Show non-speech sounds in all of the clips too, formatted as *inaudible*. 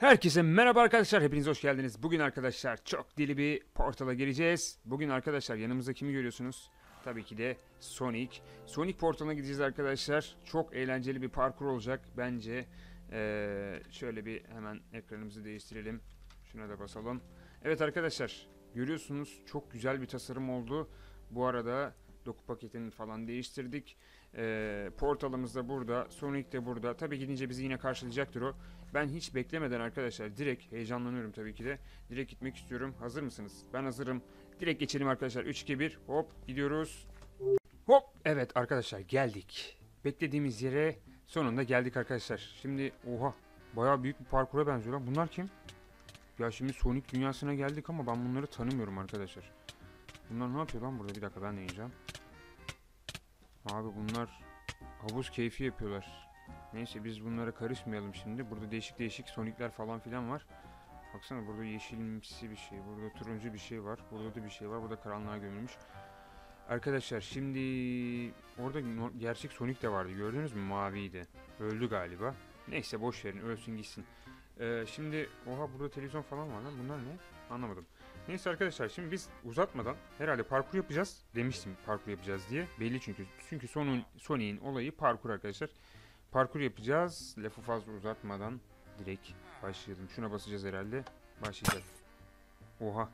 Herkese merhaba arkadaşlar. Hepiniz hoş geldiniz. Bugün arkadaşlar çok dili bir portala gireceğiz. Bugün arkadaşlar yanımızda kimi görüyorsunuz? Tabii ki de Sonic. Sonic portalına gideceğiz arkadaşlar. Çok eğlenceli bir parkur olacak bence. Ee, şöyle bir hemen ekranımızı değiştirelim. Şuna da basalım. Evet arkadaşlar görüyorsunuz çok güzel bir tasarım oldu. Bu arada doku paketini falan değiştirdik. Ee, portalımız da burada. Sonic de burada. Tabii gidince bizi yine karşılayacaktır o. Ben hiç beklemeden arkadaşlar direkt heyecanlanıyorum tabii ki de. Direkt gitmek istiyorum. Hazır mısınız? Ben hazırım. Direkt geçelim arkadaşlar. 3 2 1 hop gidiyoruz. Hop evet arkadaşlar geldik. Beklediğimiz yere sonunda geldik arkadaşlar. Şimdi oha bayağı büyük bir parkura benziyor lan. Bunlar kim? Ya şimdi Sonic dünyasına geldik ama ben bunları tanımıyorum arkadaşlar. Bunlar ne yapıyor lan burada? Bir dakika ben de ineceğim. Abi bunlar havuz keyfi yapıyorlar. Neyse biz bunlara karışmayalım şimdi. Burada değişik değişik sonikler falan filan var. Baksana burada yeşilimsi bir şey, burada turuncu bir şey var, burada da bir şey var, burada karanlığa gömülmüş. Arkadaşlar şimdi orada gerçek Sonic de vardı gördünüz mü maviydi. Öldü galiba. Neyse boş verin ölsün gitsin. Ee, şimdi oha burada televizyon falan var lan bunlar ne? Anlamadım. Neyse arkadaşlar şimdi biz uzatmadan herhalde parkur yapacağız demiştim parkur yapacağız diye. Belli çünkü. Çünkü Sonic'in olayı parkur arkadaşlar. Parkur yapacağız. Lafı fazla uzatmadan direkt başlayalım. Şuna basacağız herhalde. Başlayacağız. Oha.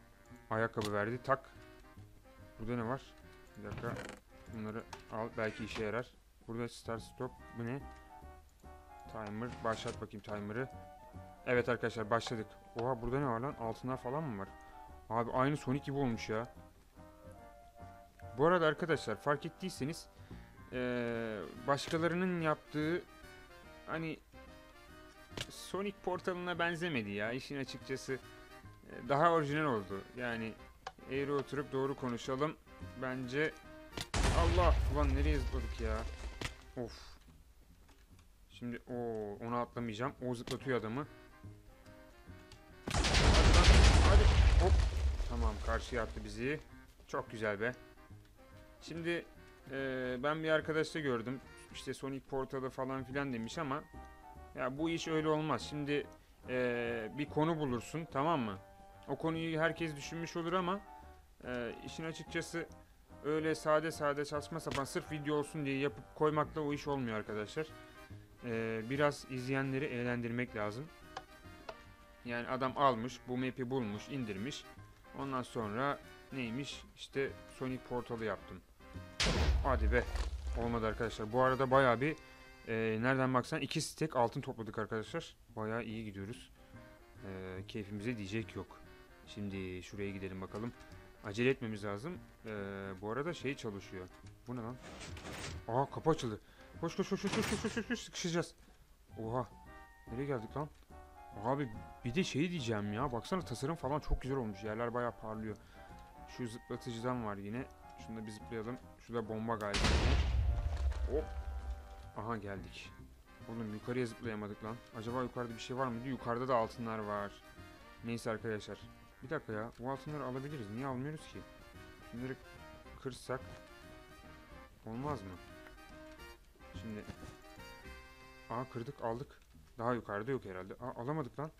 Ayakkabı verdi. Tak. Burada ne var? Bir dakika. Bunları al. Belki işe yarar. Burada start stop. Bu ne? Timer. Başlat bakayım timer'ı. Evet arkadaşlar başladık. Oha burada ne var lan? Altınlar falan mı var? Abi aynı Sonic gibi olmuş ya. Bu arada arkadaşlar fark ettiyseniz eee, başkalarının yaptığı hani Sonic portalına benzemedi ya işin açıkçası. Daha orijinal oldu. Yani eğri oturup doğru konuşalım. Bence Allah ulan nereye zıpladık ya? Of. Şimdi o onu atlamayacağım. O zıplatıyor adamı. Hadi hadi. Hop. Tamam karşıya attı bizi. Çok güzel be. Şimdi eee, ben bir arkadaşta gördüm. İşte Sonic Portal'ı falan filan demiş ama ya bu iş öyle olmaz. Şimdi eee, bir konu bulursun tamam mı? O konuyu herkes düşünmüş olur ama eee, işin açıkçası öyle sade sade saçma sapan sırf video olsun diye yapıp koymakla o iş olmuyor arkadaşlar. Eee, biraz izleyenleri eğlendirmek lazım. Yani adam almış, bu map'i bulmuş, indirmiş. Ondan sonra neymiş? İşte Sonic Portal'ı yaptım. Hadi be. Olmadı arkadaşlar. Bu arada bayağı bir e, nereden baksan iki stack altın topladık arkadaşlar. Bayağı iyi gidiyoruz. E, keyfimize diyecek yok. Şimdi şuraya gidelim bakalım. Acele etmemiz lazım. E, bu arada şey çalışıyor. Bu ne lan? Aa kapı açıldı. Koş koş koş koş koş koş koş koş sıkışacağız. Oha. Nereye geldik lan? Abi bir de şey diyeceğim ya. Baksana tasarım falan çok güzel olmuş. Yerler bayağı parlıyor. Şu zıplatıcıdan var yine. Şunu da bir zıplayalım. Şurada bomba galiba. Hop. Aha geldik. Oğlum yukarıya zıplayamadık lan. Acaba yukarıda bir şey var mıydı? Yukarıda da altınlar var. Neyse arkadaşlar. Bir dakika ya. Bu altınları alabiliriz. Niye almıyoruz ki? Şunları kırsak olmaz mı? Şimdi Aa kırdık aldık. Daha yukarıda yok herhalde. Aa, alamadık lan.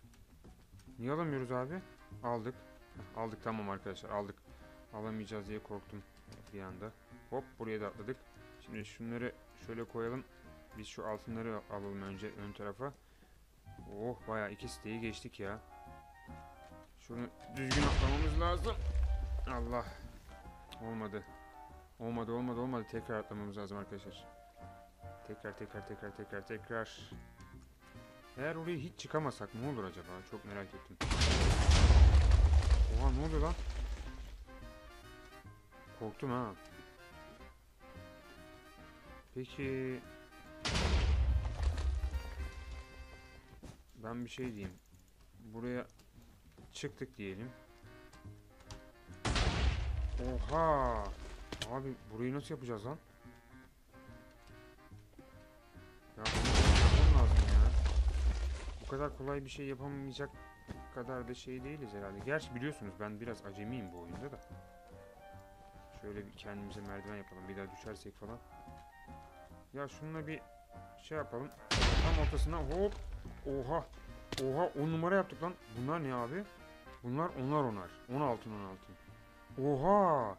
Niye alamıyoruz abi? Aldık. Aldık tamam arkadaşlar aldık. Alamayacağız diye korktum bir anda. Hop buraya da atladık. Şimdi şunları şöyle koyalım. Biz şu altınları alalım önce ön tarafa. Oh bayağı iki siteyi geçtik ya. Şunu düzgün atlamamız lazım. Allah. Olmadı. Olmadı olmadı olmadı. Tekrar atlamamız lazım arkadaşlar. Tekrar tekrar tekrar tekrar tekrar. Eğer oraya hiç çıkamasak ne olur acaba? Çok merak ettim. Oha ne oluyor lan? Korktum ha. Peki... Ben bir şey diyeyim. Buraya çıktık diyelim. Oha! Abi burayı nasıl yapacağız lan? Bu kadar kolay bir şey yapamayacak kadar da şey değiliz herhalde. Gerçi biliyorsunuz ben biraz acemiyim bu oyunda da. Şöyle bir kendimize merdiven yapalım. Bir daha düşersek falan. Ya şununla bir şey yapalım. Tam ortasına hop. Oha. Oha 10 numara yaptık lan. Bunlar ne abi? Bunlar onlar onar. 10 altın 10 altın. Oha.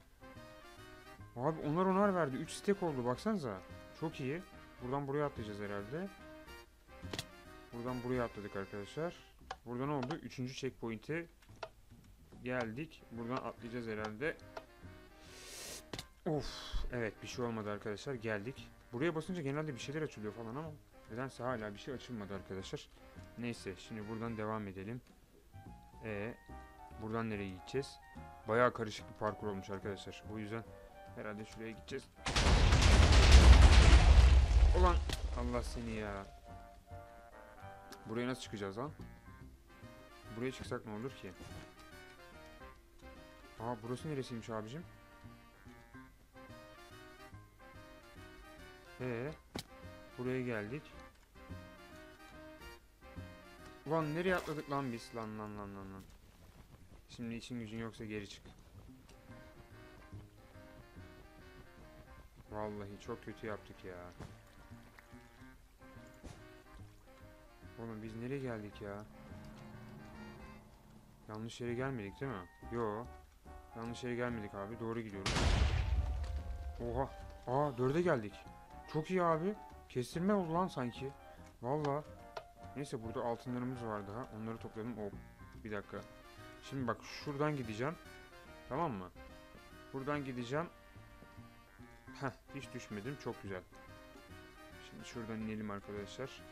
Abi onar onar verdi. 3 stek oldu baksanıza. Çok iyi. Buradan buraya atlayacağız herhalde. Buradan buraya atladık arkadaşlar. Burada ne oldu? Üçüncü checkpoint'e geldik. Buradan atlayacağız herhalde. Of. Evet bir şey olmadı arkadaşlar. Geldik. Buraya basınca genelde bir şeyler açılıyor falan ama nedense hala bir şey açılmadı arkadaşlar. Neyse şimdi buradan devam edelim. E buradan nereye gideceğiz? Bayağı karışık bir parkur olmuş arkadaşlar. O yüzden herhalde şuraya gideceğiz. Ulan Allah seni ya. Buraya nasıl çıkacağız lan? Buraya çıksak ne olur ki? Aa burası neresiymiş abicim? Ee, buraya geldik. Ulan nereye atladık lan biz? Lan lan lan lan lan. Şimdi için gücün yoksa geri çık. Vallahi çok kötü yaptık ya. Oğlum biz nereye geldik ya? Yanlış yere gelmedik değil mi? Yo. Yanlış yere gelmedik abi. Doğru gidiyoruz. Oha. Aa dörde geldik. Çok iyi abi. Kestirme oldu lan sanki. Valla. Neyse burada altınlarımız var daha. Onları topladım. Hop. Bir dakika. Şimdi bak şuradan gideceğim. Tamam mı? Buradan gideceğim. Heh hiç düşmedim. Çok güzel. Şimdi şuradan inelim arkadaşlar.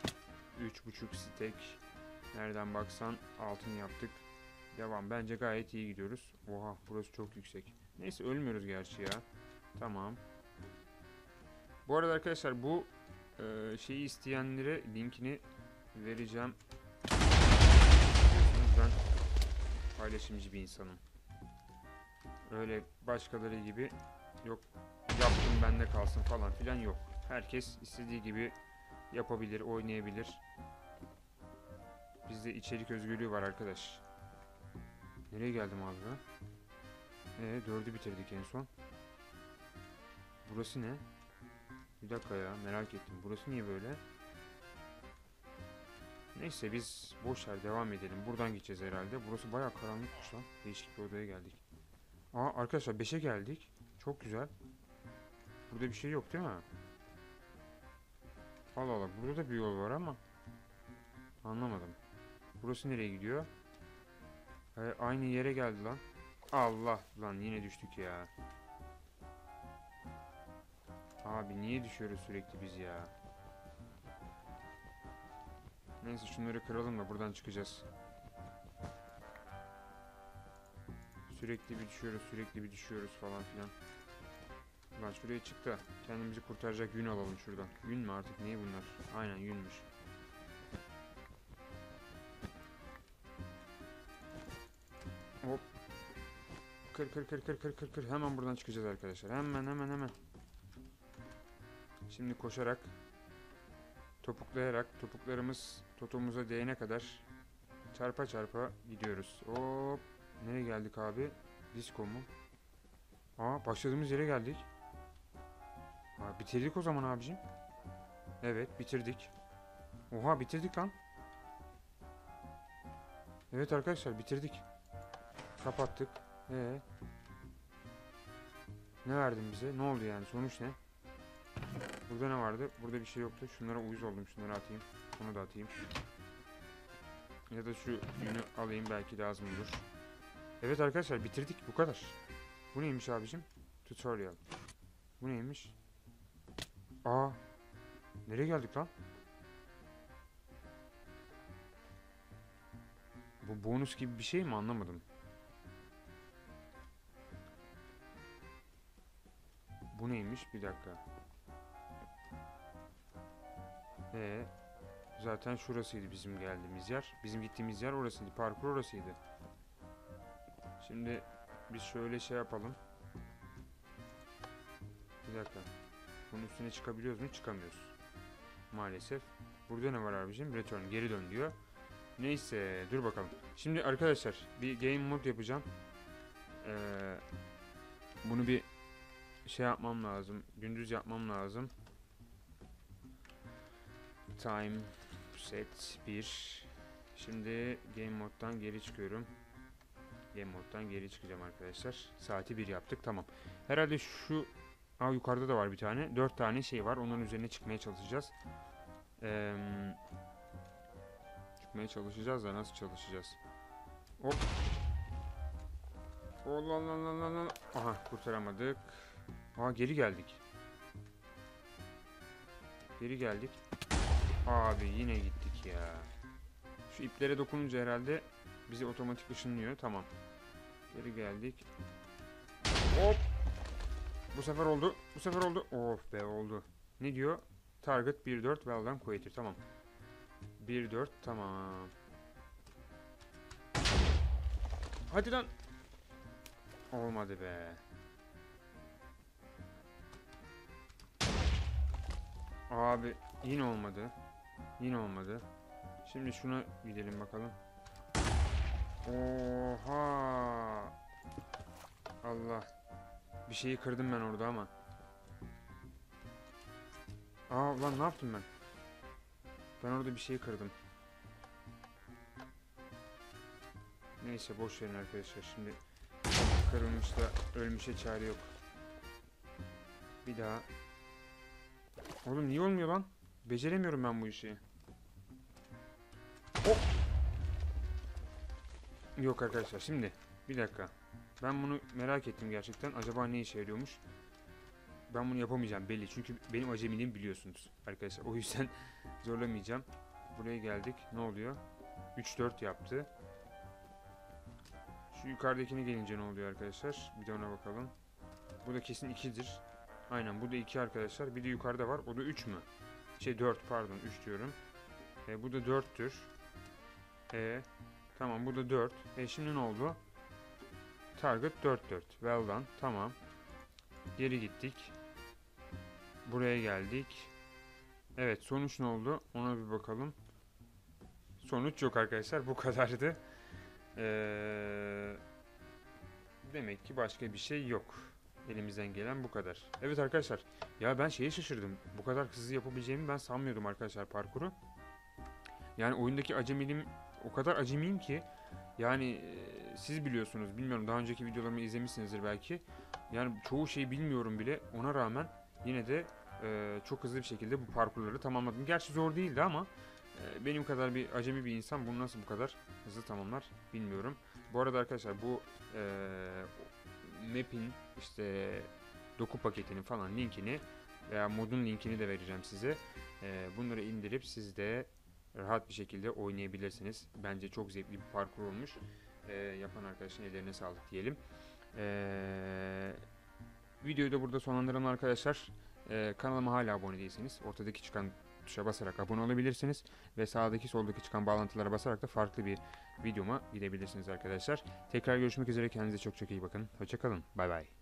3.5 stek. Nereden baksan altın yaptık. Devam. Bence gayet iyi gidiyoruz. Oha burası çok yüksek. Neyse ölmüyoruz gerçi ya. Tamam. Bu arada arkadaşlar bu e, şeyi isteyenlere linkini vereceğim. Ben paylaşımcı bir insanım. Öyle başkaları gibi yok yaptım bende kalsın falan filan yok. Herkes istediği gibi yapabilir, oynayabilir. Bizde içerik özgürlüğü var arkadaş. Nereye geldim abi ben? Ee, dördü bitirdik en son. Burası ne? Bir dakika ya merak ettim. Burası niye böyle? Neyse biz boş ver devam edelim. Buradan gideceğiz herhalde. Burası bayağı karanlıkmış lan. Değişik bir odaya geldik. Aa arkadaşlar 5'e geldik. Çok güzel. Burada bir şey yok değil mi? Allah Allah burada da bir yol var ama anlamadım. Burası nereye gidiyor? Ee, aynı yere geldi lan. Allah lan yine düştük ya. Abi niye düşüyoruz sürekli biz ya? Neyse şunları kıralım da buradan çıkacağız. Sürekli bir düşüyoruz, sürekli bir düşüyoruz falan filan. Lan şuraya çık da kendimizi kurtaracak yün alalım şuradan. Yün mü artık neyi bunlar? Aynen yünmüş. Hop. Kır kır kır kır kır kır kır. Hemen buradan çıkacağız arkadaşlar. Hemen hemen hemen. Şimdi koşarak topuklayarak topuklarımız totumuza değene kadar çarpa çarpa gidiyoruz. Hop. Nereye geldik abi? Disko mu? Aa başladığımız yere geldik. Aa, bitirdik o zaman abicim. Evet bitirdik. Oha bitirdik lan. Evet arkadaşlar bitirdik. Kapattık. Ee. Ne verdin bize? Ne oldu yani? Sonuç ne? Burada ne vardı? Burada bir şey yoktu. Şunlara uyuz oldum. Şunları atayım. Onu da atayım. Ya da şu yünü alayım. Belki lazım olur. Evet arkadaşlar bitirdik. Bu kadar. Bu neymiş abicim? Tutorial. Bu neymiş? Aa. Nereye geldik lan? Bu bonus gibi bir şey mi anlamadım. Bu neymiş? Bir dakika. Ee, zaten şurasıydı bizim geldiğimiz yer. Bizim gittiğimiz yer orasıydı. Parkur orasıydı. Şimdi biz şöyle şey yapalım. Bir dakika. Bunun üstüne çıkabiliyoruz mu? Çıkamıyoruz. Maalesef. Burada ne var abicim? Return. Geri dön diyor. Neyse. Dur bakalım. Şimdi arkadaşlar bir game mode yapacağım. Ee, bunu bir şey yapmam lazım. Gündüz yapmam lazım. Time set 1 Şimdi game moddan geri çıkıyorum. Game moddan geri çıkacağım arkadaşlar. Saati 1 yaptık tamam. Herhalde şu Aa yukarıda da var bir tane. 4 tane şey var. Onların üzerine çıkmaya çalışacağız. Eee çıkmaya çalışacağız da nasıl çalışacağız? Hop. Allah Allah Allah Allah. Aha kurtaramadık. Aa geri geldik. Geri geldik. Abi yine gittik ya. Şu iplere dokununca herhalde bizi otomatik ışınlıyor. Tamam. Geri geldik. Hop. Bu sefer oldu. Bu sefer oldu. Of be oldu. Ne diyor? Target 1.4 well done Quater. Tamam. 1.4 tamam. Hadi lan. Olmadı be. Abi yine olmadı. Yine olmadı. Şimdi şuna gidelim bakalım. Oha. Allah. Bir şeyi kırdım ben orada ama. Aa lan ne yaptım ben? Ben orada bir şeyi kırdım. Neyse boş verin arkadaşlar. Şimdi kırılmış da ölmüşe çare yok. Bir daha. Oğlum niye olmuyor lan? Beceremiyorum ben bu işi. Hop. Yok arkadaşlar şimdi bir dakika. Ben bunu merak ettim gerçekten. Acaba ne işe yarıyormuş? Ben bunu yapamayacağım belli. Çünkü benim acemiliğimi biliyorsunuz arkadaşlar. O yüzden *laughs* zorlamayacağım. Buraya geldik. Ne oluyor? 3-4 yaptı. Şu yukarıdakine gelince ne oluyor arkadaşlar? Bir de ona bakalım. Bu da kesin 2'dir. Aynen bu da 2 arkadaşlar. Bir de yukarıda var. O da 3 mü? Şey 4 pardon 3 diyorum. E, bu da 4'tür. E, tamam bu da 4. E şimdi ne oldu? Target 4 4. Well done. Tamam. Geri gittik. Buraya geldik. Evet sonuç ne oldu? Ona bir bakalım. Sonuç yok arkadaşlar. Bu *laughs* kadardı. Ee, demek ki başka bir şey yok. Elimizden gelen bu kadar. Evet arkadaşlar. Ya ben şeye şaşırdım. Bu kadar hızlı yapabileceğimi ben sanmıyordum arkadaşlar parkuru. Yani oyundaki acemiliğim o kadar acemiyim ki yani siz biliyorsunuz bilmiyorum daha önceki videolarımı izlemişsinizdir belki. Yani çoğu şeyi bilmiyorum bile ona rağmen yine de e, çok hızlı bir şekilde bu parkurları tamamladım. Gerçi zor değildi ama e, benim kadar bir acemi bir insan bunu nasıl bu kadar hızlı tamamlar bilmiyorum. Bu arada arkadaşlar bu e, map'in işte doku paketinin falan linkini veya modun linkini de vereceğim size. E, bunları indirip siz de rahat bir şekilde oynayabilirsiniz. Bence çok zevkli bir parkur olmuş. E, yapan arkadaşın ellerine sağlık diyelim. E, videoyu da burada sonlandıralım arkadaşlar. E, kanalıma hala abone değilseniz ortadaki çıkan tuşa basarak abone olabilirsiniz ve sağdaki soldaki çıkan bağlantılara basarak da farklı bir videoma gidebilirsiniz arkadaşlar. Tekrar görüşmek üzere kendinize çok çok iyi bakın. Hoşçakalın. Bay bay.